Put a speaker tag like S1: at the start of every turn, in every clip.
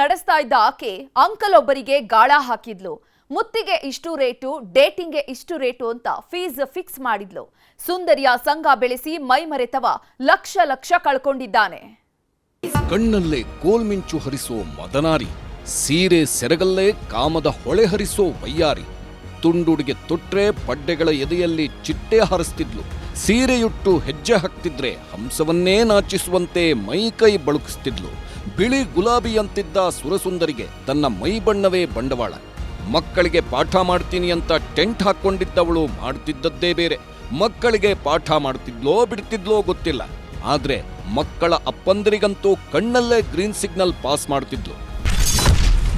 S1: ನಡೆಸ್ತಾ ಇದ್ದ ಆಕೆ ಅಂಕಲ್ ಒಬ್ಬರಿಗೆ ಗಾಳ ಹಾಕಿದ್ಲು. ಮುತ್ತಿಗೆ ಇಷ್ಟು ರೇಟು, ಡೇಟಿಂಗ್ಗೆ ಇಷ್ಟು ರೇಟು ಅಂತ ಫೀಸ್ ಫಿಕ್ಸ್ ಮಾಡಿದ್ಲು. ಸುಂದರಿಯ ಸಂಘ ಬೆಳೆಸಿ ಮೈಮರೆತವ ಲಕ್ಷ ಲಕ್ಷ ಕಳ್ಕೊಂಡಿದ್ದಾನೆ.
S2: ಕಣ್ಣಲ್ಲೇ ಕೋಲ್ಮಿಂಚು ಹರಿಸೋ ಮದನಾರಿ, ಸೀರೆ ಸೆರಗಲ್ಲೇ ಕಾಮದ ಹೊಳೆ ಹರಿಸೋ ವಯ್ಯಾರಿ, ತುಂಡುಡಿಗೆ ತೊಟ್ರೆ ಪಡ್ಡೆಗಳ ಎದೆಯಲ್ಲಿ ಚಿಟ್ಟೆ ಹರಿಸ್ತಿದ್ಲು. ಸೀರೆಯುಟ್ಟು ಹೆಜ್ಜೆ ಹಾಕ್ತಿದ್ರೆ ಹಂಸವನ್ನೇ ನಾಚಿಸುವಂತೆ ಮೈಕೈ ಬಳುಕಿಸ್ತಿದ್ಲು. ಬಿಳಿ ಗುಲಾಬಿಯಂತಿದ್ದ ಸುರಸುಂದರಿಗೆ ತನ್ನ ಮೈ ಬಣ್ಣವೇ ಬಂಡವಾಳ. ಮಕ್ಕಳಿಗೆ ಪಾಠ ಮಾಡ್ತೀನಿ ಅಂತ ಟೆಂಟ್ ಹಾಕ್ಕೊಂಡಿದ್ದವಳು ಮಾಡ್ತಿದ್ದದ್ದೇ ಬೇರೆ. ಮಕ್ಕಳಿಗೆ ಪಾಠ ಮಾಡ್ತಿದ್ಲೋ ಬಿಡ್ತಿದ್ಲೋ ಗೊತ್ತಿಲ್ಲ. ಆದ್ರೆ ಮಕ್ಕಳ ಅಪ್ಪಂದರಿಗಂತೂ ಕಣ್ಣಲ್ಲೇ ಗ್ರೀನ್ ಸಿಗ್ನಲ್ ಪಾಸ್ ಮಾಡ್ತಿದ್ಲು.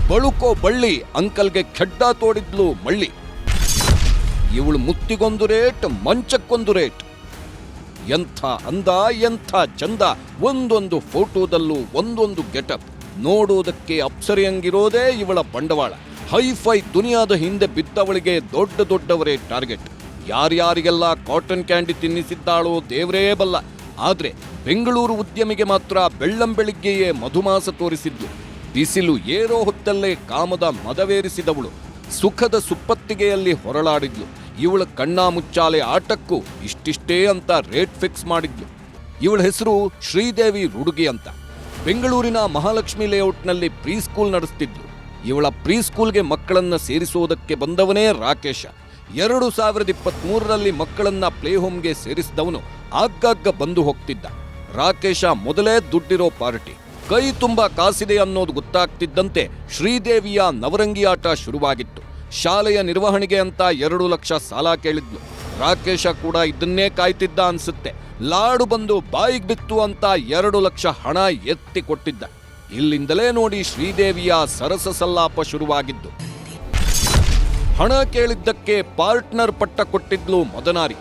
S2: ಬಳುಕೋ ಬಳ್ಳಿ ಅಂಕಲ್ಗೆ ಖೆಡ್ಡ ತೋಡಿದ್ಲು ಮಳ್ಳಿ. ಇವಳು ಮುತ್ತಿಗೊಂದು ರೇಟ್, ಮಂಚಕ್ಕೊಂದು ರೇಟ್. ಎಂಥ ಅಂದ, ಎಂಥ ಚಂದ. ಒಂದೊಂದು ಫೋಟೋದಲ್ಲೂ ಒಂದೊಂದು ಗೆಟಪ್. ನೋಡೋದಕ್ಕೆ ಅಪ್ಸರಿಯಂಗಿರೋದೇ ಇವಳ ಬಂಡವಾಳ. ಹೈಫೈ ದುನಿಯಾದ ಹಿಂದೆ ಬಿದ್ದವಳಿಗೆ ದೊಡ್ಡ ದೊಡ್ಡವರೇ ಟಾರ್ಗೆಟ್. ಯಾರ್ಯಾರಿಗೆಲ್ಲ ಕಾಟನ್ ಕ್ಯಾಂಡಿ ತಿನ್ನಿಸಿದ್ದಾಳೋ ದೇವರೇ ಬಲ್ಲ. ಆದರೆ ಬೆಂಗಳೂರು ಉದ್ಯಮಿಗೆ ಮಾತ್ರ ಬೆಳ್ಳಂಬೆಳಿಗ್ಗೆಯೇ ಮಧುಮಾಸ ತೋರಿಸಿದ್ಲು ಬಿಸಿಲು ಏರೋ ಹೊತ್ತಲ್ಲೇ ಕಾಮದ ಮದವೇರಿಸಿದವಳು. ಸುಖದ ಸುಪ್ಪತ್ತಿಗೆಯಲ್ಲಿ ಹೊರಳಾಡಿದ್ಲು. ಇವಳ ಕಣ್ಣಾ ಮುಚ್ಚಾಲೆ ಆಟಕ್ಕೂ ಇಷ್ಟಿಷ್ಟೇ ಅಂತ ರೇಟ್ ಫಿಕ್ಸ್ ಮಾಡಿದ್ಲು. ಇವಳ ಹೆಸರು ಶ್ರೀದೇವಿ ರುಡುಗಿ ಅಂತ. ಬೆಂಗಳೂರಿನ ಮಹಾಲಕ್ಷ್ಮಿ ಲೇಔಟ್ನಲ್ಲಿ ಪ್ರೀ ಸ್ಕೂಲ್ ನಡೆಸ್ತಿದ್ಲು. ಇವಳ ಪ್ರೀ ಸ್ಕೂಲ್ಗೆ ಮಕ್ಕಳನ್ನ ಸೇರಿಸುವುದಕ್ಕೆ ಬಂದವನೇ ರಾಕೇಶ. ಎರಡು ಸಾವಿರದ ಇಪ್ಪತ್ಮೂರರಲ್ಲಿ ಮಕ್ಕಳನ್ನ ಪ್ಲೇ ಹೋಮ್ಗೆ ಸೇರಿಸಿದವನು ಆಗಾಗ ಬಂದು ಹೋಗ್ತಿದ್ದ. ರಾಕೇಶ ಮೊದಲೇ ದುಡ್ಡಿರೋ ಪಾರ್ಟಿ. ಕೈ ತುಂಬ ಕಾಸಿದೆ ಅನ್ನೋದು ಗೊತ್ತಾಗ್ತಿದ್ದಂತೆ ಶ್ರೀದೇವಿಯ ನವರಂಗಿ ಆಟ ಶುರುವಾಗಿತ್ತು. ಶಾಲೆಯ ನಿರ್ವಹಣೆಗೆ ಅಂತ ಎರಡು ಲಕ್ಷ ಸಾಲ ಕೇಳಿದ್ಲು. ರಾಕೇಶ ಕೂಡ ಇದನ್ನೇ ಕಾಯ್ತಿದ್ದ ಅನ್ಸುತ್ತೆ. ಲಾಡು ಬಂದು ಬಾಯಿಗೆ ಬಿತ್ತು ಅಂತ ಎರಡು ಲಕ್ಷ ಹಣ ಎತ್ತಿ ಕೊಟ್ಟಿದ್ದ. ಇಲ್ಲಿಂದಲೇ ನೋಡಿ ಶ್ರೀದೇವಿಯ ಸರಸ ಸಲ್ಲಾಪ ಶುರುವಾಗಿದ್ದು. ಹಣ ಕೇಳಿದ್ದಕ್ಕೆ ಪಾರ್ಟ್ನರ್ ಪಟ್ಟ ಕೊಟ್ಟಿದ್ಲು ಮೊದನಾರಿ.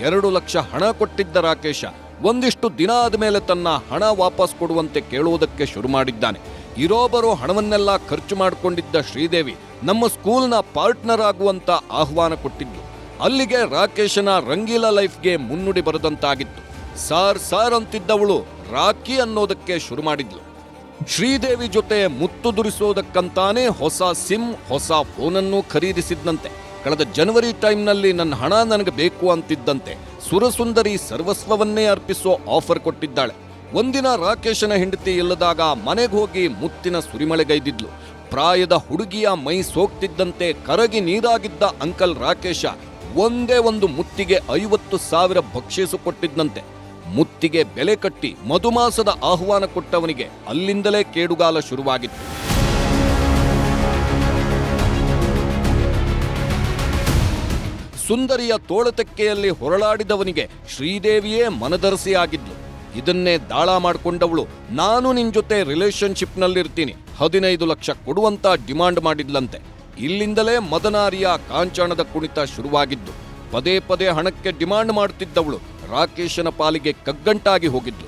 S2: ಎರಡು ಲಕ್ಷ ಹಣ ಕೊಟ್ಟಿದ್ದ ರಾಕೇಶ. ಒಂದಿಷ್ಟು ದಿನ ಆದಮೇಲೆ ತನ್ನ ಹಣ ವಾಪಸ್ ಕೊಡುವಂತೆ ಕೇಳುವುದಕ್ಕೆ ಶುರು ಮಾಡಿದ್ದಾನೆ. ಇರೋ ಬರೋ ಹಣವನ್ನೆಲ್ಲ ಖರ್ಚು ಮಾಡಿಕೊಂಡಿದ್ದ ಶ್ರೀದೇವಿ ನಮ್ಮ ಸ್ಕೂಲ್ನ ಪಾರ್ಟ್ನರ್ ಆಗುವಂತ ಆಹ್ವಾನ ಕೊಟ್ಟಿದ್ದು. ಅಲ್ಲಿಗೆ ರಾಕೇಶನ ರಂಗೀಲ ಲೈಫ್ಗೆ ಮುನ್ನುಡಿ ಬರೆದಂತಾಗಿತ್ತು. ಸಾರ್ ಸಾರ್ ಅಂತಿದ್ದವಳು ರಾಕಿ ಅನ್ನೋದಕ್ಕೆ ಶುರು ಮಾಡಿದ್ಲು. ಶ್ರೀದೇವಿ ಜೊತೆ ಮುತ್ತುದುರಿಸೋದಕ್ಕಂತಾನೆ ಹೊಸ ಸಿಮ್, ಹೊಸ ಫೋನನ್ನು ಖರೀದಿಸಿದ್ನಂತೆ. ಕಳೆದ ಜನವರಿ ಟೈಮ್ನಲ್ಲಿ ನನ್ನ ಹಣ ನನಗೆ ಬೇಕು ಅಂತಿದ್ದಂತೆ ಸುರಸುಂದರಿ ಸರ್ವಸ್ವವನ್ನೇ ಅರ್ಪಿಸೋ ಆಫರ್ ಕೊಟ್ಟಿದ್ದಾಳೆ. ಒಂದಿನ ರಾಕೇಶನ ಹೆಂಡತಿ ಇಲ್ಲದಾಗ ಮನೆಗೆ ಹೋಗಿ ಮುತ್ತಿನ ಸುರಿಮಳೆಗೈದಿದ್ಲು. ಪ್ರಾಯದ ಹುಡುಗಿಯ ಮೈ ಸೋಕ್ತಿದ್ದಂತೆ ಕರಗಿ ನೀರಾಗಿದ್ದ ಅಂಕಲ್ ರಾಕೇಶ ಒಂದೇ ಒಂದು ಮುತ್ತಿಗೆ ಐವತ್ತು ಸಾವಿರ ಬಕ್ಷೀಸು ಕೊಟ್ಟಿದ್ದಂತೆ ಮುತ್ತಿಗೆ ಬೆಲೆ ಕಟ್ಟಿ ಮಧುಮಾಸದ ಆಹ್ವಾನ ಕೊಟ್ಟವನಿಗೆ ಅಲ್ಲಿಂದಲೇ ಕೇಡುಗಾಲ ಶುರುವಾಗಿತ್ತು. ಸುಂದರಿಯ ತೋಳತೆಕ್ಕೆಯಲ್ಲಿ ಹೊರಳಾಡಿದವನಿಗೆ ಶ್ರೀದೇವಿಯೇ ಮನದರಸಿಯಾಗಿದ್ಲು ಇದನ್ನೇ ದಾಳ ಮಾಡಿಕೊಂಡವಳು. ನಾನು ನಿನ್ ಜೊತೆ ರಿಲೇಶನ್ಶಿಪ್ನಲ್ಲಿರ್ತೀನಿ ಹದಿನೈದು ಲಕ್ಷ ಕೊಡುವಂತ ಡಿಮಾಂಡ್ ಮಾಡಿದ್ಲಂತೆ. ಇಲ್ಲಿಂದಲೇ ಮದನಾರಿಯ ಕಾಂಚಾಣದ ಕುಣಿತ ಶುರುವಾಗಿದ್ದು, ಪದೇ ಪದೇ ಹಣಕ್ಕೆ ಡಿಮಾಂಡ್ ಮಾಡ್ತಿದ್ದವಳು ರಾಕೇಶನ ಪಾಲಿಗೆ ಕಗ್ಗಂಟಾಗಿ ಹೋಗಿದ್ದು.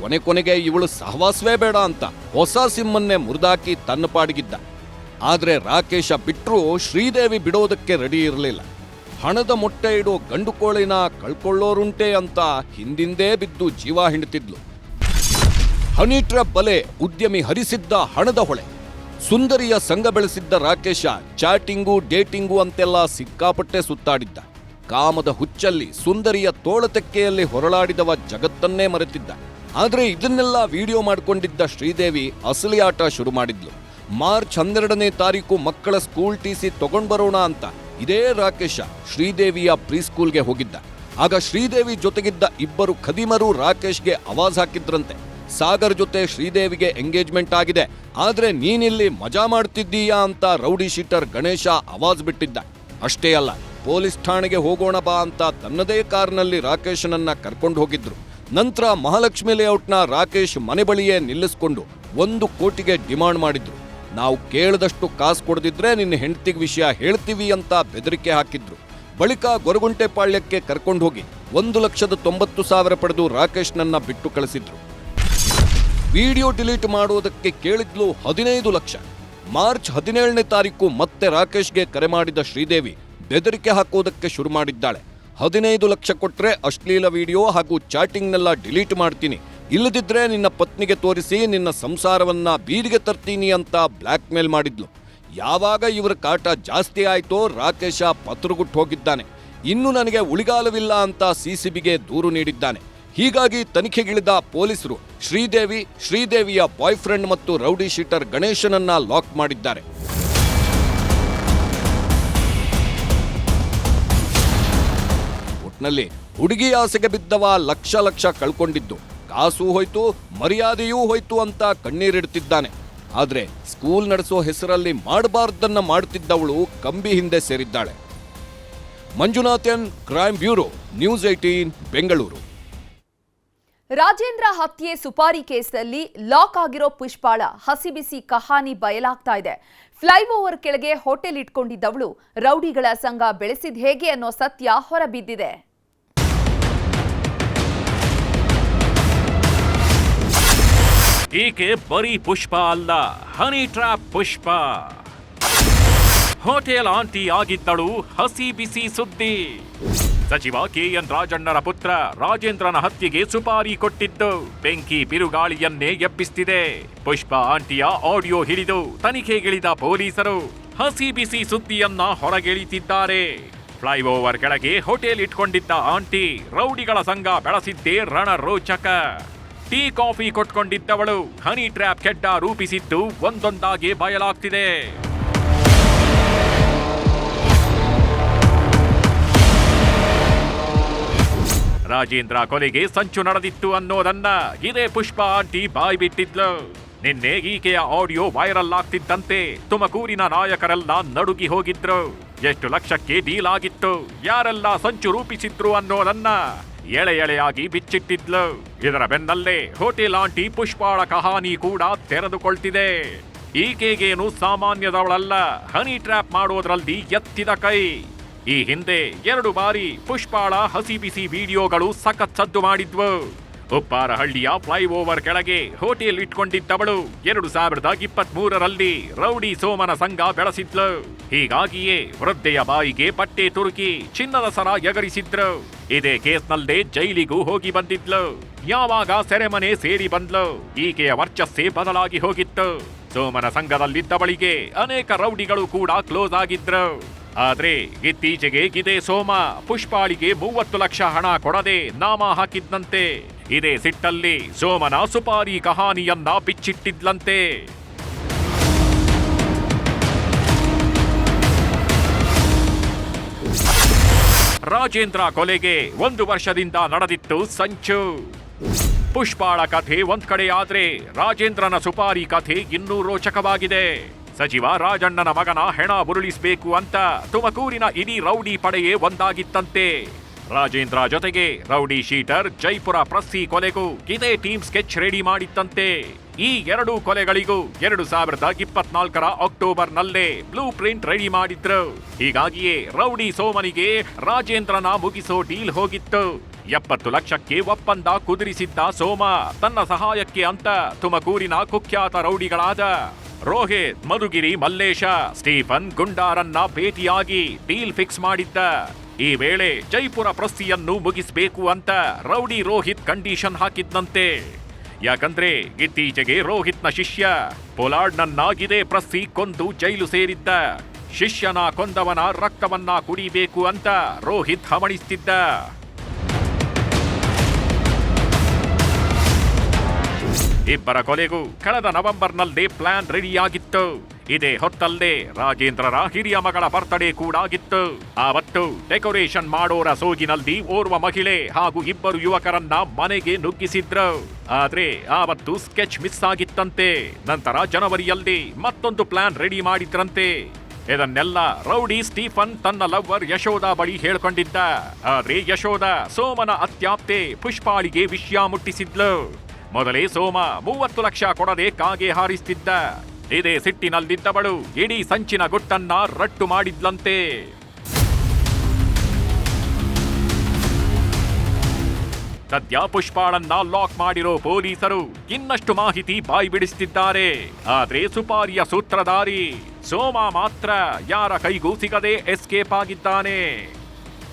S2: ಕೊನೆ ಕೊನೆಗೆ ಇವಳು ಸಹವಾಸವೇ ಬೇಡ ಅಂತ ಹೊಸ ಸಿಮ್ಮನ್ನೇ ಮುರಿದಾಕಿ ತನ್ನ ಪಾಡಿಗಿದ್ದ. ಆದ್ರೆ ರಾಕೇಶ ಬಿಟ್ಟರೂ ಶ್ರೀದೇವಿ ಬಿಡೋದಕ್ಕೆ ರೆಡಿ ಇರಲಿಲ್ಲ. ಹಣದ ಮೊಟ್ಟೆ ಇಡೋ ಗಂಡುಕೋಳಿನ ಕಳ್ಕೊಳ್ಳೋರುಂಟೆ ಅಂತ ಹಿಂದಿಂದೇ ಬಿದ್ದು ಜೀವ ಹಿಂಡ್ತಿದ್ಲು. ಹನಿ ಟ್ರ್ಯಾಪ್ ಬಲೆ ಉದ್ಯಮಿ ಹರಿಸಿದ್ದ ಹಣದ ಹೊಳೆ. ಸುಂದರಿಯ ಸಂಘ ಬೆಳೆಸಿದ್ದ ರಾಕೇಶ ಚಾಟಿಂಗು, ಡೇಟಿಂಗು ಅಂತೆಲ್ಲ ಸಿಕ್ಕಾಪಟ್ಟೆ ಸುತ್ತಾಡಿದ್ದ. ಕಾಮದ ಹುಚ್ಚಲ್ಲಿ ಸುಂದರಿಯ ತೋಳತೆಕ್ಕೆಯಲ್ಲಿ ಹೊರಳಾಡಿದವ ಜಗತ್ತನ್ನೇ ಮರೆತಿದ್ದ. ಆದರೆ ಇದನ್ನೆಲ್ಲ ವಿಡಿಯೋ ಮಾಡಿಕೊಂಡಿದ್ದ ಶ್ರೀದೇವಿ ಅಸಲಿ ಆಟ ಶುರು ಮಾಡಿದ್ಲು. ಮಾರ್ಚ್ ಹನ್ನೆರಡನೇ ತಾರೀಕು ಮಕ್ಕಳ ಸ್ಕೂಲ್ ಟಿಸಿ ಸಿ ಬರೋಣ ಅಂತ ಇದೇ ರಾಕೇಶ ಶ್ರೀದೇವಿಯ ಪ್ರೀಸ್ಕೂಲ್ಗೆ ಹೋಗಿದ್ದ. ಆಗ ಶ್ರೀದೇವಿ ಜೊತೆಗಿದ್ದ ಇಬ್ಬರು ಖದೀಮರು ರಾಕೇಶ್ಗೆ ಆವಾಜ್ ಹಾಕಿದ್ರಂತೆ. ಸಾಗರ್ ಜೊತೆ ಶ್ರೀದೇವಿಗೆ ಎಂಗೇಜ್ಮೆಂಟ್ ಆಗಿದೆ. ಆದ್ರೆ ನೀನಿಲ್ಲಿ ಮಜಾ ಮಾಡ್ತಿದ್ದೀಯಾ ಅಂತ ರೌಡಿ ಶೀಟರ್ ಗಣೇಶ ಆವಾಜ್ ಬಿಟ್ಟಿದ್ದ. ಅಷ್ಟೇ ಅಲ್ಲ, ಪೊಲೀಸ್ ಠಾಣೆಗೆ ಹೋಗೋಣ ಬಾ ಅಂತ ತನ್ನದೇ ಕಾರ್ನಲ್ಲಿ ರಾಕೇಶನನ್ನ ಕರ್ಕೊಂಡು ಹೋಗಿದ್ರು. ನಂತರ ಮಹಾಲಕ್ಷ್ಮಿ ಲೇಔಟ್ನ ರಾಕೇಶ್ ಮನೆ ಬಳಿಯೇ ನಿಲ್ಲಿಸ್ಕೊಂಡು ಒಂದು ಕೋಟಿಗೆ ಡಿಮಾಂಡ್ ಮಾಡಿದ್ರು. ನಾವು ಕೇಳದಷ್ಟು ಕಾಸು ಕೊಡದಿದ್ರೆ ನಿನ್ನ ಹೆಂಡತಿಗೆ ವಿಷಯ ಹೇಳ್ತೀವಿ ಅಂತ ಬೆದರಿಕೆ ಹಾಕಿದ್ರು. ಬಳಿಕ ಗೊರಗುಂಟೆಪಾಳ್ಯಕ್ಕೆ ಕರ್ಕೊಂಡು ಹೋಗಿ ಒಂದು ಲಕ್ಷದ ತೊಂಬತ್ತು ಸಾವಿರ ಪಡೆದು ರಾಕೇಶ್ನನ್ನ ಬಿಟ್ಟು ಕಳಿಸಿದ್ರು. ವಿಡಿಯೋ ಡಿಲೀಟ್ ಮಾಡುವುದಕ್ಕೆ ಕೇಳಿದ್ಲು ಹದಿನೈದು ಲಕ್ಷ. ಮಾರ್ಚ್ ಹದಿನೇಳನೇ ತಾರೀಕು ಮತ್ತೆ ರಾಕೇಶ್ಗೆ ಕರೆ ಮಾಡಿದ ಶ್ರೀದೇವಿ ಬೆದರಿಕೆ ಹಾಕೋದಕ್ಕೆ ಶುರು ಮಾಡಿದ್ದಾಳೆ. ಹದಿನೈದು ಲಕ್ಷ ಕೊಟ್ಟರೆ ಅಶ್ಲೀಲ ವಿಡಿಯೋ ಹಾಗೂ ಚಾಟಿಂಗ್ನೆಲ್ಲ ಡಿಲೀಟ್ ಮಾಡ್ತೀನಿ. ಇಲ್ಲದಿದ್ರೆ ನಿನ್ನ ಪತ್ನಿಗೆ ತೋರಿಸಿ ನಿನ್ನ ಸಂಸಾರವನ್ನ ಬೀದಿಗೆ ತರ್ತೀನಿ ಅಂತ ಬ್ಲ್ಯಾಕ್ ಮೇಲ್ ಮಾಡಿದ್ಲು. ಯಾವಾಗ ಇವರ ಕಾಟ ಜಾಸ್ತಿ ಆಯ್ತೋ ರಾಕೇಶ ಪತ್ರಗುಟ್ಟು ಹೋಗಿದ್ದಾನೆ. ಇನ್ನು ನನಗೆ ಉಳಿಗಾಲವಿಲ್ಲ ಅಂತ ಸಿಸಿಬಿಗೆ ದೂರು ನೀಡಿದ್ದಾನೆ. ಹೀಗಾಗಿ ತನಿಖೆಗಿಳಿದ ಪೊಲೀಸರು ಶ್ರೀದೇವಿ, ಶ್ರೀದೇವಿಯ ಬಾಯ್ ಫ್ರೆಂಡ್ ಮತ್ತು ರೌಡಿ ಶೀಟರ್ ಗಣೇಶನನ್ನ ಲಾಕ್ ಮಾಡಿದ್ದಾರೆ. ಒಟ್ನಲ್ಲಿ ಹುಡುಗಿ ಆಸೆಗೆ ಬಿದ್ದವ ಲಕ್ಷ ಲಕ್ಷ ಕಳ್ಕೊಂಡಿದ್ದು. ಕಾಸು ಹೋಯ್ತು, ಮರ್ಯಾದೆಯೂ ಹೋಯ್ತು ಅಂತ ಕಣ್ಣೀರಿಡ್ತಿದ್ದಾನೆ. ಆದ್ರೆ ಸ್ಕೂಲ್ ನಡೆಸೋ ಹೆಸರಲ್ಲಿ ಮಾಡಬಾರ್ದನ್ನ ಮಾಡ್ತಿದ್ದವಳು ಕಂಬಿ ಹಿಂದೆ ಸೇರಿದ್ದಾಳೆ. Manjunathan crime bureau, news eighteen Bengaluru.
S1: Rajendra ಹತ್ಯೆ ಸುಪಾರಿ ಕೇಸಲ್ಲಿ ಲಾಕ್ ಆಗಿರೋ ಪುಷ್ಪಾಳ ಹಸಿಬಿಸಿ ಕಹಾನಿ ಬಯಲಾಗ್ತಾ ಇದೆ. ಫ್ಲೈಓವರ್ ಕೆಳಗೆ ಹೋಟೆಲ್ ಇಟ್ಕೊಂಡಿದ್ದವಳು, ರೌಡಿಗಳ ಸಂಘ ಬೆಳೆಸಿದ ಹೇಗೆ ಅನ್ನೋ ಸತ್ಯ ಹೊರಬಿದ್ದಿದೆ.
S3: ಈಕೆ ಬರೀ ಪುಷ್ಪ ಅಲ್ಲ, honey trap Pushpa. Hotel aunty ಆಗಿದ್ದಳು ಹಸಿ ಬಿಸಿ ಸುದ್ದಿ. ಸಚಿವ ಕೆಎನ್ ರಾಜಣ್ಣರ ಪುತ್ರ ರಾಜೇಂದ್ರನ ಹತ್ಯೆಗೆ ಸುಪಾರಿ ಕೊಟ್ಟಿದ್ದು, ಬೆಂಕಿ ಬಿರುಗಾಳಿಯನ್ನೇ ಎಬ್ಬಿಸ್ತಿದೆ. ಪುಷ್ಪ ಆಂಟಿಯ ಆಡಿಯೋ ಹಿಡಿದು ತನಿಖೆಗಿಳಿದ ಪೊಲೀಸರು ಹಸಿ ಬಿಸಿ ಸುದ್ದಿಯನ್ನ ಹೊರಗೆಳಿತಿದ್ದಾರೆ. ಫ್ಲೈಓವರ್ ಕೆಳಗೆ ಹೋಟೆಲ್ ಇಟ್ಕೊಂಡಿದ್ದ ಆಂಟಿ, ರೌಡಿಗಳ ಸಂಘ ಬೆಳೆಸಿದ್ದೇ ರಣರೋಚಕ. ಟೀ ಕಾಫಿ ಕೊಟ್ಕೊಂಡಿದ್ದವಳು. ಹನಿ ಟ್ರ್ಯಾಪ್ ಕೆಡ್ಡ ರೂಪಿಸಿದ್ದು ಒಂದೊಂದಾಗಿ ಬಯಲಾಗ್ತಿದೆ. ರಾಜೇಂದ್ರ ಕೊಲೆಗೆ ಸಂಚು ನಡೆದಿತ್ತು ಅನ್ನೋದನ್ನ ಇದೇ ಪುಷ್ಪ ಆಂಟಿ ಬಾಯ್ ಬಿಟ್ಟಿದ್ಲು. ನಿನ್ನೆ ಈಕೆಯ ಆಡಿಯೋ ವೈರಲ್ ಆಗ್ತಿದ್ದಂತೆ ತುಮಕೂರಿನ ನಾಯಕರೆಲ್ಲ ನಡುಗಿ ಹೋಗಿದ್ರು. ಎಷ್ಟು ಲಕ್ಷಕ್ಕೆ ಡೀಲ್ ಆಗಿತ್ತು, ಯಾರೆಲ್ಲ ಸಂಚು ರೂಪಿಸಿದ್ರು ಅನ್ನೋದನ್ನ ಎಳೆ ಎಳೆಯಾಗಿ ಬಿಚ್ಚಿಟ್ಟಿದ್ಲು. ಇದರ ಬೆನ್ನಲ್ಲೇ ಹೋಟೆಲ್ ಆಂಟಿ ಪುಷ್ಪಾಳ ಕಹಾನಿ ಕೂಡ ತೆರೆದುಕೊಳ್ತಿದೆ. ಈಕೆಗೇನು ಸಾಮಾನ್ಯದವಳಲ್ಲ, ಹನಿ ಟ್ರ್ಯಾಪ್ ಮಾಡೋದ್ರಲ್ಲಿ ಎತ್ತಿದ ಕೈ. ಈ ಹಿಂದೆ ಎರಡು ಬಾರಿ ಪುಷ್ಪಾಳ ಹಸಿ ಬಿಸಿ ವಿಡಿಯೋಗಳು ಸಖತ್ ಸದ್ದು ಮಾಡಿದ್ವು. ಉಪ್ಪಾರಹಳ್ಳಿಯ ಫ್ಲೈಓವರ್ ಕೆಳಗೆ ಹೋಟೆಲ್ ಇಟ್ಕೊಂಡಿದ್ದವಳು ಎರಡು ಸಾವಿರದ ಇಪ್ಪತ್ತ್ ಮೂರರಲ್ಲಿ ರೌಡಿ ಸೋಮನ ಸಂಘ ಬೆಳೆಸಿದ್ಲು. ಹೀಗಾಗಿಯೇ ವೃದ್ಧೆಯ ಬಾಯಿಗೆ ಪಟ್ಟೆ ತುರುಕಿ ಚಿನ್ನದ ಸರ ಎಗರಿಸಿದ್ರು. ಇದೇ ಕೇಸ್ನಲ್ಲೇ ಜೈಲಿಗೂ ಹೋಗಿ ಬಂದಿದ್ಲು. ಯಾವಾಗ ಸೆರೆಮನೆ ಸೇರಿ ಬಂದ್ಲು, ಈಕೆಯ ವರ್ಚಸ್ಸೇ ಬದಲಾಗಿ ಹೋಗಿತ್ತು. ಸೋಮನ ಸಂಘದಲ್ಲಿದ್ದವಳಿಗೆ ಅನೇಕ ರೌಡಿಗಳು ಕೂಡ ಕ್ಲೋಸ್ ಆಗಿದ್ರು. ಆದ್ರೆ ಇತ್ತೀಚೆಗೆ ಗಿದೆ ಸೋಮ ಪುಷ್ಪಾಳಿಗೆ ಮೂವತ್ತು ಲಕ್ಷ ಹಣ ಕೊಡದೆ ನಾಮ ಹಾಕಿದ್ದಂತೆ ಇದೇ ಸಿಟ್ಟಲ್ಲಿ ಸೋಮನ ಸುಪಾರಿ ಕಹಾನಿಯನ್ನ ಬಿಚ್ಚಿಟ್ಟಿದ್ಲಂತೆ. ರಾಜೇಂದ್ರ ಕೊಲೆಗೆ ಒಂದು ವರ್ಷದಿಂದ ನಡೆದಿತ್ತು ಸಂಚು. ಪುಷ್ಪಾಳ ಕಥೆ ಒಂದ್ ಕಡೆ ಆದ್ರೆ ರಾಜೇಂದ್ರನ ಸುಪಾರಿ ಕಥೆ ಇನ್ನೂ ರೋಚಕವಾಗಿದೆ. ಸಚಿವ ರಾಜಣ್ಣನ ಮಗನ ಹೆಣ ಬುರುಳಿಸಬೇಕು ಅಂತ ತುಮಕೂರಿನ ಇಡೀ ರೌಡಿ ಪಡೆಯೇ ಒಂದಾಗಿತ್ತಂತೆ. ರಾಜೇಂದ್ರ ಜೊತೆಗೆ ರೌಡಿ ಶೀಟರ್ ಜೈಪುರ ಪ್ರಸ್ಸಿ ಕೊಲೆಗೂ ಇದೇ ಟೀಮ್ ಸ್ಕೆಚ್ ರೆಡಿ ಮಾಡಿತ್ತಂತೆ. ಈ ಎರಡು ಕೊಲೆಗಳಿಗೂ ಎರಡು ಸಾವಿರದ ಇಪ್ಪತ್ನಾಲ್ಕರ ಅಕ್ಟೋಬರ್ನಲ್ಲೇ ಬ್ಲೂ ಪ್ರಿಂಟ್ ರೆಡಿ ಮಾಡಿದ್ರು. ಹೀಗಾಗಿಯೇ ರೌಡಿ ಸೋಮನಿಗೆ ರಾಜೇಂದ್ರನ ಮುಗಿಸೋ ಡೀಲ್ ಹೋಗಿತ್ತು. ಎಪ್ಪತ್ತು ಲಕ್ಷಕ್ಕೆ ಒಪ್ಪಂದ ಕುದುರಿಸಿದ್ದ ಸೋಮ ತನ್ನ ಸಹಾಯಕ್ಕೆ ಅಂತ ತುಮಕೂರಿನ ಕುಖ್ಯಾತ ರೌಡಿಗಳಾದ ರೋಹಿತ್, ಮಧುಗಿರಿ, ಮಲ್ಲೇಶ, ಸ್ಟೀಫನ್, ಗುಂಡಾರನ್ನ ಭೇಟಿಯಾಗಿ ಡೀಲ್ ಫಿಕ್ಸ್ ಮಾಡಿದ್ದ. ಈ ವೇಳೆ ಜೈಪುರ ಪ್ರಸ್ತಿಯನ್ನು ಮುಗಿಸಬೇಕು ಅಂತ ರೌಡಿ ರೋಹಿತ್ ಕಂಡೀಷನ್ ಹಾಕಿದ್ನಂತೆ. ಯಾಕಂದ್ರೆ ಇತ್ತೀಚೆಗೆ ರೋಹಿತ್ನ ಶಿಷ್ಯ ಪೊಲಾಡ್ನನ್ನಾಗಿದೆ ಪ್ರಸ್ತಿ ಕೊಂದು ಜೈಲು ಸೇರಿದ್ದ. ಶಿಷ್ಯನ ಕೊಂದವನ ರಕ್ತವನ್ನ ಕುಡಿಬೇಕು ಅಂತ ರೋಹಿತ್ ಹವಣಿಸ್ತಿದ್ದ ಇಬ್ಬರ ಕೊಲೆಗೂ ಕಳೆದ ನವೆಂಬರ್ನಲ್ಲಿ ಪ್ಲಾನ್ ರೆಡಿಯಾಗಿತ್ತು. ಇದೇ ಹೊತ್ತಲ್ಲೇ ರಾಜೇಂದ್ರರ ಹಿರಿಯ ಮಗಳ ಬರ್ತ್ಡೇ ಕೂಡ ಆಗಿತ್ತು ಆವತ್ತು ಡೆಕೋರೇಷನ್ ಮಾಡೋರ ಸೋಗಿನಲ್ಲಿ ಓರ್ವ ಮಹಿಳೆ ಹಾಗೂ ಇಬ್ಬರು ಯುವಕರನ್ನ ಮನೆಗೆ ನುಗ್ಗಿಸಿದ್ರು. ಆದ್ರೆ ಆವತ್ತು ಸ್ಕೆಚ್ ಮಿಸ್ ಆಗಿತ್ತಂತೆ. ನಂತರ ಜನವರಿಯಲ್ಲಿ ಮತ್ತೊಂದು ಪ್ಲಾನ್ ರೆಡಿ ಮಾಡಿದ್ರಂತೆ. ಇದನ್ನೆಲ್ಲ ರೌಡಿ ಸ್ಟೀಫನ್ ತನ್ನ ಲವ್ವರ್ ಯಶೋಧ ಬಳಿ ಹೇಳ್ಕೊಂಡಿದ್ದ. ಆದ್ರೆ ಯಶೋಧ ಸೋಮನ ಅತ್ಯಾಪ್ತೆ ಪುಷ್ಪಾಳಿಗೆ ವಿಷಯ ಮುಟ್ಟಿಸಿದ್ಲು. ಮೊದಲೇ ಸೋಮ ಮೂವತ್ತು ಲಕ್ಷ ಕೊಡದೆ ಕಾಗೆ ಹಾರಿಸ್ತಿದ್ದ. ಇದೇ ಸಿಟ್ಟಿನಲ್ಲಿದ್ದವಳು ಇಡೀ ಸಂಚಿನ ಗುಟ್ಟನ್ನ ರಟ್ಟು ಮಾಡಿದ್ಲಂತೆ. ಸದ್ಯ ಪುಷ್ಪಾಳನ್ನ ಲಾಕ್ ಮಾಡಿರೋ ಪೊಲೀಸರು ಇನ್ನಷ್ಟು ಮಾಹಿತಿ ಬಾಯಿ ಬಿಡಿಸುತ್ತಿದ್ದಾರೆ ಆದ್ರೆ ಸುಪಾರಿಯ ಸೂತ್ರಧಾರಿ ಸೋಮ ಮಾತ್ರ ಯಾರ ಕೈಗೂ ಸಿಗದೆ ಎಸ್ಕೇಪ್ ಆಗಿದ್ದಾನೆ.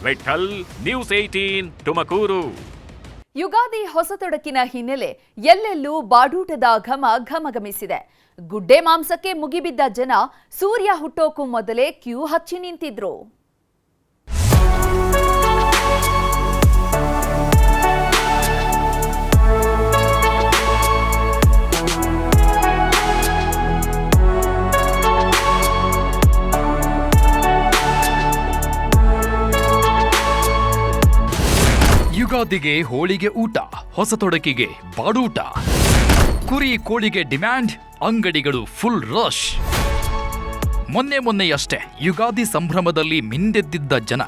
S3: Vittal news eighteen Tumakuru.
S1: Ugadi ಹೊಸತೊಡಕಿನ ಹಿನ್ನೆಲೆ ಎಲ್ಲೆಲ್ಲೂ ಬಾಡೂಟದ ಘಮ ಘಮಘಮಿಸಿದೆ ಗುಡ್ಡೆ ಮಾಂಸಕ್ಕೆ ಮುಗಿಬಿದ್ದ ಜನ ಸೂರ್ಯ ಹುಟ್ಟೋಕು ಮೊದಲೇ ಕ್ಯೂ ಹಚ್ಚಿ ನಿಂತಿದ್ರು.
S4: ಯುಗಾದಿಗೆ ಹೋಳಿಗೆ ಊಟ ಹೊಸತೊಡಕಿಗೆ ಬಾಡೂಟ. ಕುರಿ ಕೋಳಿಗೆ ಡಿಮ್ಯಾಂಡ್, ಅಂಗಡಿಗಳು ಫುಲ್ ರಶ್. ಮೊನ್ನೆ ಮೊನ್ನೆಯಷ್ಟೇ ಯುಗಾದಿ ಸಂಭ್ರಮದಲ್ಲಿ ಮಿಂದೆದ್ದಿದ್ದ ಜನ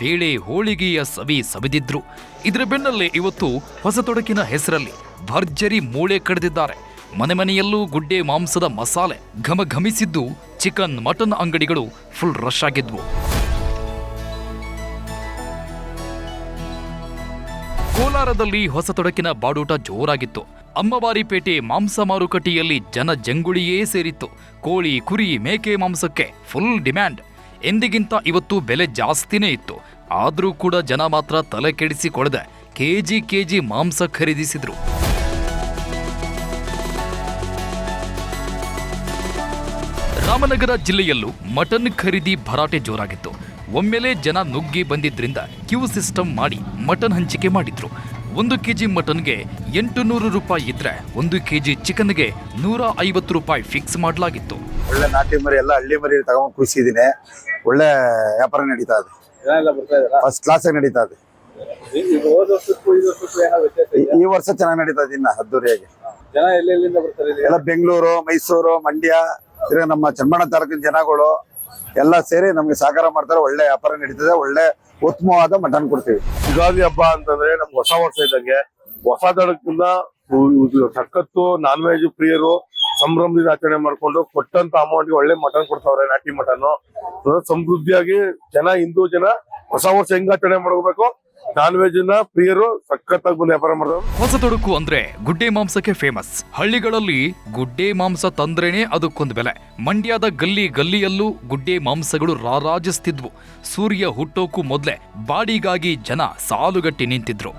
S4: ಬೇಳೆ ಹೋಳಿಗೆಯ ಸವಿ ಸವಿದಿದ್ರು. ಇದರ ಬೆನ್ನಲ್ಲೇ ಇವತ್ತು ಹೊಸತೊಡಕಿನ ಹೆಸರಲ್ಲಿ ಭರ್ಜರಿ ಮೂಳೆ ಕಡಿದಿದ್ದಾರೆ. ಮನೆ ಮನೆಯಲ್ಲೂ ಗುಡ್ಡೆ ಮಾಂಸದ ಮಸಾಲೆ ಘಮಘಮಿಸಿದ್ದು ಚಿಕನ್, ಮಟನ್ ಅಂಗಡಿಗಳು ಫುಲ್ ರಶ್ ಆಗಿದ್ವು. ಕೋಲಾರದಲ್ಲಿ ಹೊಸ ತೊಡಕಿನ ಬಾಡೂಟ ಜೋರಾಗಿತ್ತು. ಅಮ್ಮವಾರಿಪೇಟೆ ಮಾಂಸ ಮಾರುಕಟ್ಟೆಯಲ್ಲಿ ಜನ ಜಂಗುಳಿಯೇ ಸೇರಿತ್ತು. ಕೋಳಿ, ಕುರಿ, ಮೇಕೆ ಮಾಂಸಕ್ಕೆ ಫುಲ್ ಡಿಮ್ಯಾಂಡ್ ಎಂದಿಗಿಂತ ಇವತ್ತು ಬೆಲೆ ಜಾಸ್ತಿನೇ ಇತ್ತು. ಆದರೂ ಕೂಡ ಜನ ಮಾತ್ರ ತಲೆ ಕೆಡಿಸಿಕೊಳ್ಳದೆ ಕೆಜಿ ಕೆಜಿ ಮಾಂಸ ಖರೀದಿಸಿದ್ರು. ರಾಮನಗರ ಜಿಲ್ಲೆಯಲ್ಲೂ ಮಟನ್ ಖರೀದಿ ಭರಾಟೆ ಜೋರಾಗಿತ್ತು. ಒಮ್ಮೆಲೆ ಜನ ನುಗ್ಗಿ ಬಂದಿದ್ರಿಂದ ಕ್ಯೂ ಸಿಸ್ಟಮ್ ಮಾಡಿ ಮಟನ್ ಹಂಚಿಕೆ ಮಾಡಿದ್ರು. ಒಂದು ಕೆ ಜಿ ಮಟನ್ಗೆ ಎಂಟು ನೂರು ರೂಪಾಯಿ ಇದ್ರೆ ಒಂದು ಕೆ ಜಿ ಚಿಕನ್ಗೆ ನೂರ ಐವತ್ತು ರೂಪಾಯಿ ಫಿಕ್ಸ್ ಮಾಡಲಾಗಿತ್ತು.
S5: ಒಳ್ಳೆ ನಾಟಿ ಮರಿ ಎಲ್ಲ ಹಳ್ಳಿ ಮರಿ ತಗೊಂಡು ಕುಸಿದೀನಿ ಒಳ್ಳೆ ವ್ಯಾಪಾರ ನಡೀತಾ ಇದೆ. ಫಸ್ಟ್ ಕ್ಲಾಸ್ ನಡೀತಾ ಇದೆ.
S6: ಈ
S5: ವರ್ಷ ಚೆನ್ನಾಗಿ ನಡೀತಾ ಇದೆ ಇನ್ನು ಅದ್ದೂರಿಯಾಗಿ? ಎಲ್ಲ ಬೆಂಗಳೂರು ಮೈಸೂರು ಮಂಡ್ಯ ತಿರ್ಗಾ ನಮ್ಮ ಚನ್ಮಣ ತಾಲೂಕಿನ ಜನಗಳು ಎಲ್ಲ ಸೇರಿ ನಮ್ಗೆ ಸಹಕಾರ ಮಾಡ್ತಾರೆ, ಒಳ್ಳೆ ವ್ಯಾಪಾರ ನಡೀತದೆ, ಒಳ್ಳೆ ಉತ್ತಮವಾದ ಮಟನ್ ಕೊಡ್ತೀವಿ.
S7: ಯುಗಾದಿ ಹಬ್ಬ ಅಂತಂದ್ರೆ ನಮ್ಗೆ ಹೊಸ ವರ್ಷ ಇದ್ದಂಗೆ. ಹೊಸ ದಡಕ್ಕಿಂತ ಸಖತ್ತು ನಾನ್ ವೆಜ್ ಪ್ರಿಯರು ಸಂಭ್ರಮದಿಂದ ಆಚರಣೆ ಮಾಡ್ಕೊಂಡು ಕೊಟ್ಟಂತ ಅಮೌಂಟ್ಗೆ ಒಳ್ಳೆ ಮಟನ್ ಕೊಡ್ತಾವ್ರೆ, ನಾಟಿ ಮಟನ್ ಸಮೃದ್ಧಿಯಾಗಿ ಜನ, ಹಿಂದೂ ಜನ ಹೊಸ ವರ್ಷ ಹೆಂಗ್ ಆಚರಣೆ ಮಾಡ್ಕೋಬೇಕು? ನಾನ್ ವೆಜ್ನ ಪ್ರಿಯರು ಸಖತ್ತಾಗಿ ಬಂದು ವ್ಯಾಪಾರ ಮಾಡ್ತಾರೆ
S4: ಹೊಸತೊಡಕು ಅಂದ್ರೆ ಗುಡ್ಡೆ ಮಾಂಸಕ್ಕೆ ಫೇಮಸ್ ಹಳ್ಳಿಗಳಲ್ಲಿ ಗುಡ್ಡೆ ಮಾಂಸ ತಂದ್ರೇನೆ ಅದಕ್ಕೊಂದು ಬೆಲೆ. ಮಂಡ್ಯದ ಗಲ್ಲಿ ಗಲ್ಲಿಯಲ್ಲೂ ಗುಡ್ಡೆ ಮಾಂಸಗಳು ರಾರಾಜಿಸ್ತಿದ್ವು. ಸೂರ್ಯ ಹುಟ್ಟೋಕು ಮೊದ್ಲೇ, ಬಾಡಿಗಾಗಿ ಜನ ಸಾಲುಗಟ್ಟಿ ನಿಂತಿದ್ರು.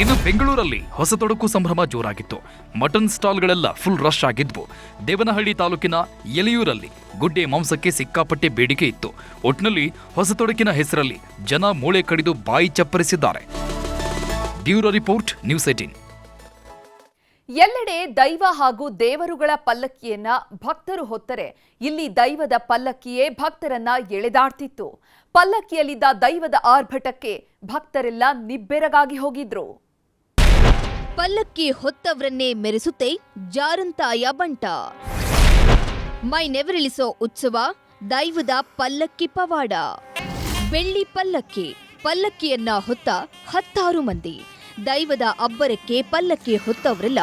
S4: ಇನ್ನು ಬೆಂಗಳೂರಲ್ಲಿ ಹೊಸತೊಡಕು ಸಂಭ್ರಮ ಜೋರಾಗಿತ್ತು. ಮಟನ್ ಸ್ಟಾಲ್ಗಳೆಲ್ಲ ಫುಲ್ ರಶ್ ಆಗಿದ್ವು. ದೇವನಹಳ್ಳಿ ತಾಲೂಕಿನ ಎಲೆಯೂರಲ್ಲಿ ಗುಡ್ಡೆ ಮಾಂಸಕ್ಕೆ ಸಿಕ್ಕಾಪಟ್ಟೆ ಬೇಡಿಕೆ ಇತ್ತು. ಒಟ್ನಲ್ಲಿ ಹೊಸತೊಡಕಿನ ಹೆಸರಲ್ಲಿ ಜನ ಮೂಳೆ ಕಡಿದು ಬಾಯಿ ಚಪ್ಪರಿಸಿದ್ದಾರೆ. ಬ್ಯೂರೋ ರಿಪೋರ್ಟ್, ನ್ಯೂಸ್ ಏಟೀನ್
S1: ಎಲ್ಲೆಡೆ ದೈವ ಹಾಗೂ ದೇವರುಗಳ ಪಲ್ಲಕ್ಕಿಯನ್ನ ಭಕ್ತರು ಹೊತ್ತರೆ. ಇಲ್ಲಿ ದೈವದ ಪಲ್ಲಕ್ಕಿಯೇ ಭಕ್ತರನ್ನ ಎಳೆದಾಡ್ತಿತ್ತು. ಪಲ್ಲಕ್ಕಿಯಲ್ಲಿದ್ದ ದೈವದ ಆರ್ಭಟಕ್ಕೆ ಭಕ್ತರೆಲ್ಲ ನಿಬ್ಬೆರಗಾಗಿ ಹೋಗಿದ್ರು.
S8: ಪಲ್ಲಕ್ಕಿ ಹೊತ್ತವರನ್ನೇ ಮೆರೆಸುತ್ತೆ ಜಾರಂತಾಯ ಬಂಟ. ಮೈ ನೆವರಿಳಿಸೋ ಉತ್ಸವ, ದೈವದ ಪಲ್ಲಕ್ಕಿ ಪವಾಡ. ಬೆಳ್ಳಿ ಪಲ್ಲಕ್ಕಿ, ಪಲ್ಲಕ್ಕಿಯನ್ನ ಹೊತ್ತ ಹತ್ತಾರು ಮಂದಿ. ದೈವದ ಅಬ್ಬರಕ್ಕೆ ಪಲ್ಲಕ್ಕಿ ಹೊತ್ತವರೆಲ್ಲ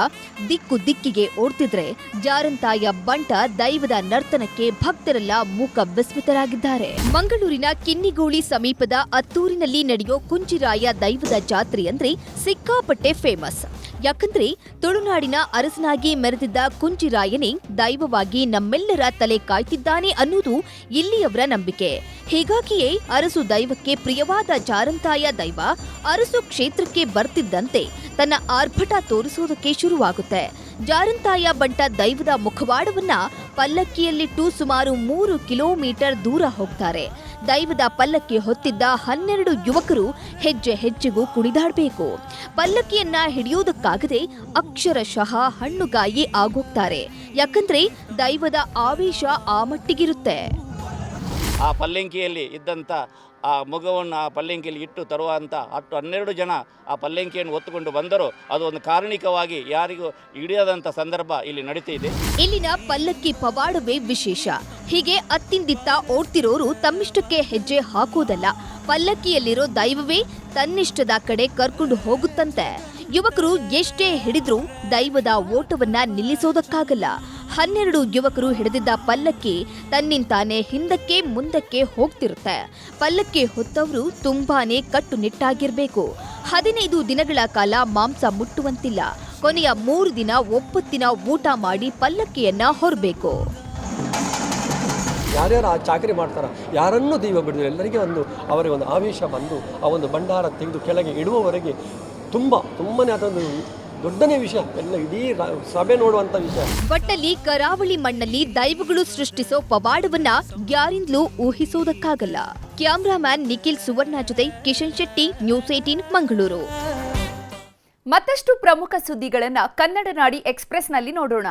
S8: ದಿಕ್ಕು ದಿಕ್ಕಿಗೆ ಓಡ್ತಿದ್ರೆ ಜಾರಂತಾಯ ಬಂಟ ದೈವದ ನರ್ತನಕ್ಕೆ ಭಕ್ತರೆಲ್ಲ ಮೂಕ ವಿಸ್ಮಿತರಾಗಿದ್ದಾರೆ. ಮಂಗಳೂರಿನ ಕಿನ್ನಿಗೋಳಿ ಸಮೀಪದ ಅತ್ತೂರಿನಲ್ಲಿ ನಡೆಯೋ ಕುಂಚಿರಾಯ ದೈವದ ಜಾತ್ರೆ ಅಂದ್ರೆ ಸಿಕ್ಕಾಪಟ್ಟೆ ಫೇಮಸ್ ಯಾಕಂದ್ರೆ ತುಳುನಾಡಿನ ಅರಸನಾಗಿ ಮೆರೆದಿದ್ದ ಕುಂಚಿರಾಯನೇ ದೈವವಾಗಿ ನಮ್ಮೆಲ್ಲರ ತಲೆ ಕಾಯ್ತಿದ್ದಾನೆ ಅನ್ನೋದು ಇಲ್ಲಿಯವರ ನಂಬಿಕೆ. ಹೀಗಾಗಿಯೇ ಅರಸು ದೈವಕ್ಕೆ ಪ್ರಿಯವಾದ ಜಾರಂತಾಯ ದೈವ ಅರಸು ಕ್ಷೇತ್ರಕ್ಕೆ ಬರ್ತಿದ್ದಂತೆ ತನ್ನ ಆರ್ಭಟ ತೋರಿಸೋದಕ್ಕೆ ಶುರುವಾಗುತ್ತೆ. ಜಾರಂತಾಯ ಬಂಟ ದೈವದ ಮುಖವಾಡವನ್ನ ಪಲ್ಲಕ್ಕಿಯಲ್ಲಿಟ್ಟು ಸುಮಾರು ಮೂರು ಕಿಲೋಮೀಟರ್ ದೂರ ಹೋಗ್ತಾರೆ. ದೈವದ ಪಲ್ಲಕ್ಕಿ ಹೊತ್ತಿದ್ದ ಹನ್ನೆರಡು ಯುವಕರು ಹೆಜ್ಜೆ ಹೆಜ್ಜೆಗೂ ಕುಣಿದಾಡಬೇಕು. ಪಲ್ಲಕ್ಕಿಯನ್ನ ಹಿಡಿಯೋದಕ್ಕಾಗದೆ ಅಕ್ಷರಶಃ ಹಣ್ಣುಗಾಯಿ ಆಗೋಗ್ತಾರೆ. ಯಾಕಂದ್ರೆ ದೈವದ ಆವೇಶ ಆ ಮಟ್ಟಿಗಿರುತ್ತೆ.
S9: ಆ ಪಲ್ಲಂಕಿಯಲ್ಲಿ ಇದ್ದಂಥ ಆ ಮಗುವನ್ನು ಆ ಪಲ್ಲಂಕಿಯಲ್ಲಿ ಇಟ್ಟು ತರುವಂಥ ಹತ್ತು ಹನ್ನೆರಡು ಜನ ಆ ಪಲ್ಲಂಕಿಯನ್ನು ಹೊತ್ತುಕೊಂಡು ಬಂದರು. ಅದು ಒಂದು ಕಾರಣಿಕವಾಗಿ ಯಾರಿಗೂ ಹಿಡಿಯದಂಥ ಸಂದರ್ಭ ಇಲ್ಲಿ ನಡೀತಿದೆ.
S8: ಇಲ್ಲಿನ ಪಲ್ಲಕ್ಕಿ ಪವಾಡವೇ ವಿಶೇಷ. ಹೀಗೆ ಅತ್ತಿಂದಿತ್ತ ಓಡ್ತಿರೋರು ತಮ್ಮಿಷ್ಟಕ್ಕೆ ಹೆಜ್ಜೆ ಹಾಕೋದಲ್ಲ ಪಲ್ಲಕ್ಕಿಯಲ್ಲಿರೋ ದೈವವೇ ತನ್ನಿಷ್ಟದ ಕಡೆ ಕರ್ಕೊಂಡು ಹೋಗುತ್ತಂತೆ. ಯುವಕರು ಎಷ್ಟೇ ಹಿಡಿದ್ರೂ ದೈವದ ಓಟವನ್ನ ನಿಲ್ಲಿಸೋದಕ್ಕಾಗಲ್ಲ. ಹನ್ನೆರಡು ಯುವಕರು ಹಿಡಿದಿದ್ದ ಪಲ್ಲಕ್ಕಿ ತನ್ನಿಂತಾನೆ ಹಿಂದಕ್ಕೆ ಮುಂದಕ್ಕೆ ಹೋಗ್ತಿರುತ್ತೆ. ಪಲ್ಲಕ್ಕಿ ಹೊತ್ತವರು ತುಂಬಾನೇ ಕಟ್ಟುನಿಟ್ಟಾಗಿರ್ಬೇಕು. ಹದಿನೈದು ದಿನಗಳ ಕಾಲ ಮಾಂಸ ಮುಟ್ಟುವಂತಿಲ್ಲ. ಕೊನೆಯ ಮೂರು ದಿನ ಒಪ್ಪತ್ತಿನ ಊಟ ಮಾಡಿ ಪಲ್ಲಕ್ಕಿಯನ್ನ ಹೊರಬೇಕು.
S10: ಯಾರ್ಯಾರು ಆ ಚಾಕರಿ ಮಾಡ್ತಾರ, ಯಾರನ್ನೂ ದೈವ ಬಿಡಿದ್ರು ಎಲ್ಲರಿಗೆ ಒಂದು, ಅವರಿಗೆ ಒಂದು ಆವೇಶ ಬಂದು ಆ ಒಂದು ಭಂಡಾರ ತೆಗೆದು ಕೆಳಗೆ ಇಡುವವರೆಗೆ ತುಂಬ ತುಂಬನೇ ಅದೊಂದು ದೊಡ್ಡನೇ ವಿಷಯ. ಎಲ್ಲ ಇಡೀ ಸಭೆ ನೋಡುವಂತ ವಿಷಯ.
S8: ಒಟ್ಟಲ್ಲಿ ಕರಾವಳಿ ಮಣ್ಣಲ್ಲಿ ದೈವಗಳು ಸೃಷ್ಟಿಸೋ ಪವಾಡವನ್ನ ಯಾರಿಂದಲೂ ಊಹಿಸೋದಕ್ಕಾಗಲ್ಲ. ಕ್ಯಾಮ್ರಾಮ್ಯಾನ್ ನಿಖಿಲ್ ಸುವರ್ಣ ಜೊತೆ ಕಿಶನ್ ಶೆಟ್ಟಿ ನ್ಯೂಸ್ ಏಟೀನ್ ಮಂಗಳೂರು.
S1: ಮತ್ತಷ್ಟು ಪ್ರಮುಖ ಸುದ್ದಿಗಳನ್ನ ಕನ್ನಡ ನಾಡಿ ಎಕ್ಸ್ಪ್ರೆಸ್ನಲ್ಲಿ ನೋಡೋಣ.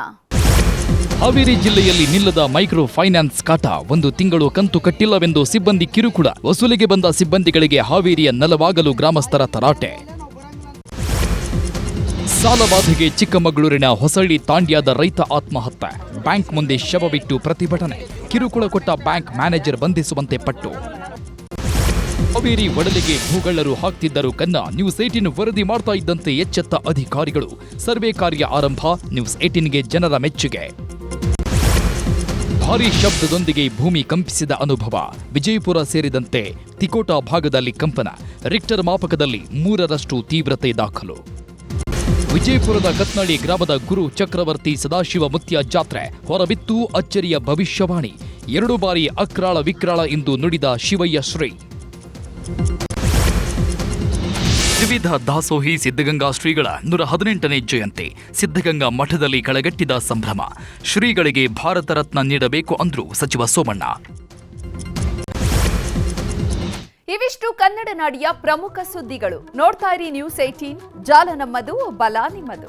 S4: ಹಾವೇರಿ ಜಿಲ್ಲೆಯಲ್ಲಿ ನಿಲ್ಲದ ಮೈಕ್ರೋ ಫೈನಾನ್ಸ್ ಕಾಟ ಒಂದು ತಿಂಗಳು ಕಂತು ಕಟ್ಟಿಲ್ಲವೆಂದು ಸಿಬ್ಬಂದಿ ಕಿರುಕುಳ. ವಸೂಲಿಗೆ ಬಂದ ಸಿಬ್ಬಂದಿಗಳಿಗೆ ಹಾವೇರಿಯ ನಲವಾಗಲು ಗ್ರಾಮಸ್ಥರ ತರಾಟೆ. ಸಾಲಬಾಧೆಗೆ ಚಿಕ್ಕಮಗಳೂರಿನ ಹೊಸಳ್ಳಿ ತಾಂಡ್ಯದ ರೈತ ಆತ್ಮಹತ್ಯೆ. ಬ್ಯಾಂಕ್ ಮುಂದೆ ಶವ ಬಿಟ್ಟು ಪ್ರತಿಭಟನೆ. ಕಿರುಕುಳ ಕೊಟ್ಟ ಬ್ಯಾಂಕ್ ಮ್ಯಾನೇಜರ್ ಬಂಧಿಸುವಂತೆ ಪಟ್ಟು. ಹಾವೇರಿ, ಒಡಲಿಗೆ ಭೂಗಳ್ಳರು ಹಾಕ್ತಿದ್ದರು ಕನ್ನ. ನ್ಯೂಸ್ ಏಟಿನ್ ವರದಿ ಮಾಡ್ತಾ ಇದ್ದಂತೆ ಎಚ್ಚೆತ್ತ ಅಧಿಕಾರಿಗಳು. ಸರ್ವೆ ಕಾರ್ಯ ಆರಂಭ. ನ್ಯೂಸ್ ಏಟಿನ್ಗೆ ಜನರ ಮೆಚ್ಚುಗೆ. ಭಾರೀ ಶಬ್ದದೊಂದಿಗೆ ಭೂಮಿ ಕಂಪಿಸಿದ ಅನುಭವ. ವಿಜಯಪುರ ಸೇರಿದಂತೆ ತಿಕೋಟಾ ಭಾಗದಲ್ಲಿ ಕಂಪನ. ರಿಕ್ಟರ್ ಮಾಪಕದಲ್ಲಿ ಮೂರರಷ್ಟು ತೀವ್ರತೆ ದಾಖಲು. ವಿಜಯಪುರದ ಕತ್ನಳ್ಳಿ ಗ್ರಾಮದ ಗುರು ಚಕ್ರವರ್ತಿ ಸದಾಶಿವ ಮುತ್ಯ ಜಾತ್ರೆ ಹೊರಬಿತ್ತು ಅಚ್ಚರಿಯ ಭವಿಷ್ಯವಾಣಿ. ಎರಡು ಬಾರಿ ಅಕ್ರಾಳ ವಿಕ್ರಾಳ ಎಂದು ನುಡಿದ ಶಿವಯ್ಯ ಶ್ರೀ. ತ್ರಿವಿಧ ದಾಸೋಹಿ ಸಿದ್ಧಗಂಗಾ ಶ್ರೀಗಳ ನೂರ ಹದಿನೆಂಟನೇ ಜಯಂತಿ ಸಿದ್ಧಗಂಗಾ ಮಠದಲ್ಲಿ ಕಳೆಗಟ್ಟಿದ ಸಂಭ್ರಮ. ಶ್ರೀಗಳಿಗೆ ಭಾರತ ರತ್ನ ನೀಡಬೇಕು ಅಂದ್ರು ಸಚಿವ ಸೋಮಣ್ಣ.
S1: ಇವಿಷ್ಟು ಕನ್ನಡ ನಾಡಿಯ ಪ್ರಮುಖ ಸುದ್ದಿಗಳು. ನೋಡ್ತಾ ಇರಿ ನ್ಯೂಸ್ ಏಟೀನ್ ಜಾಲ ನಮ್ಮದು ಬಲ ನಿಮ್ಮದು.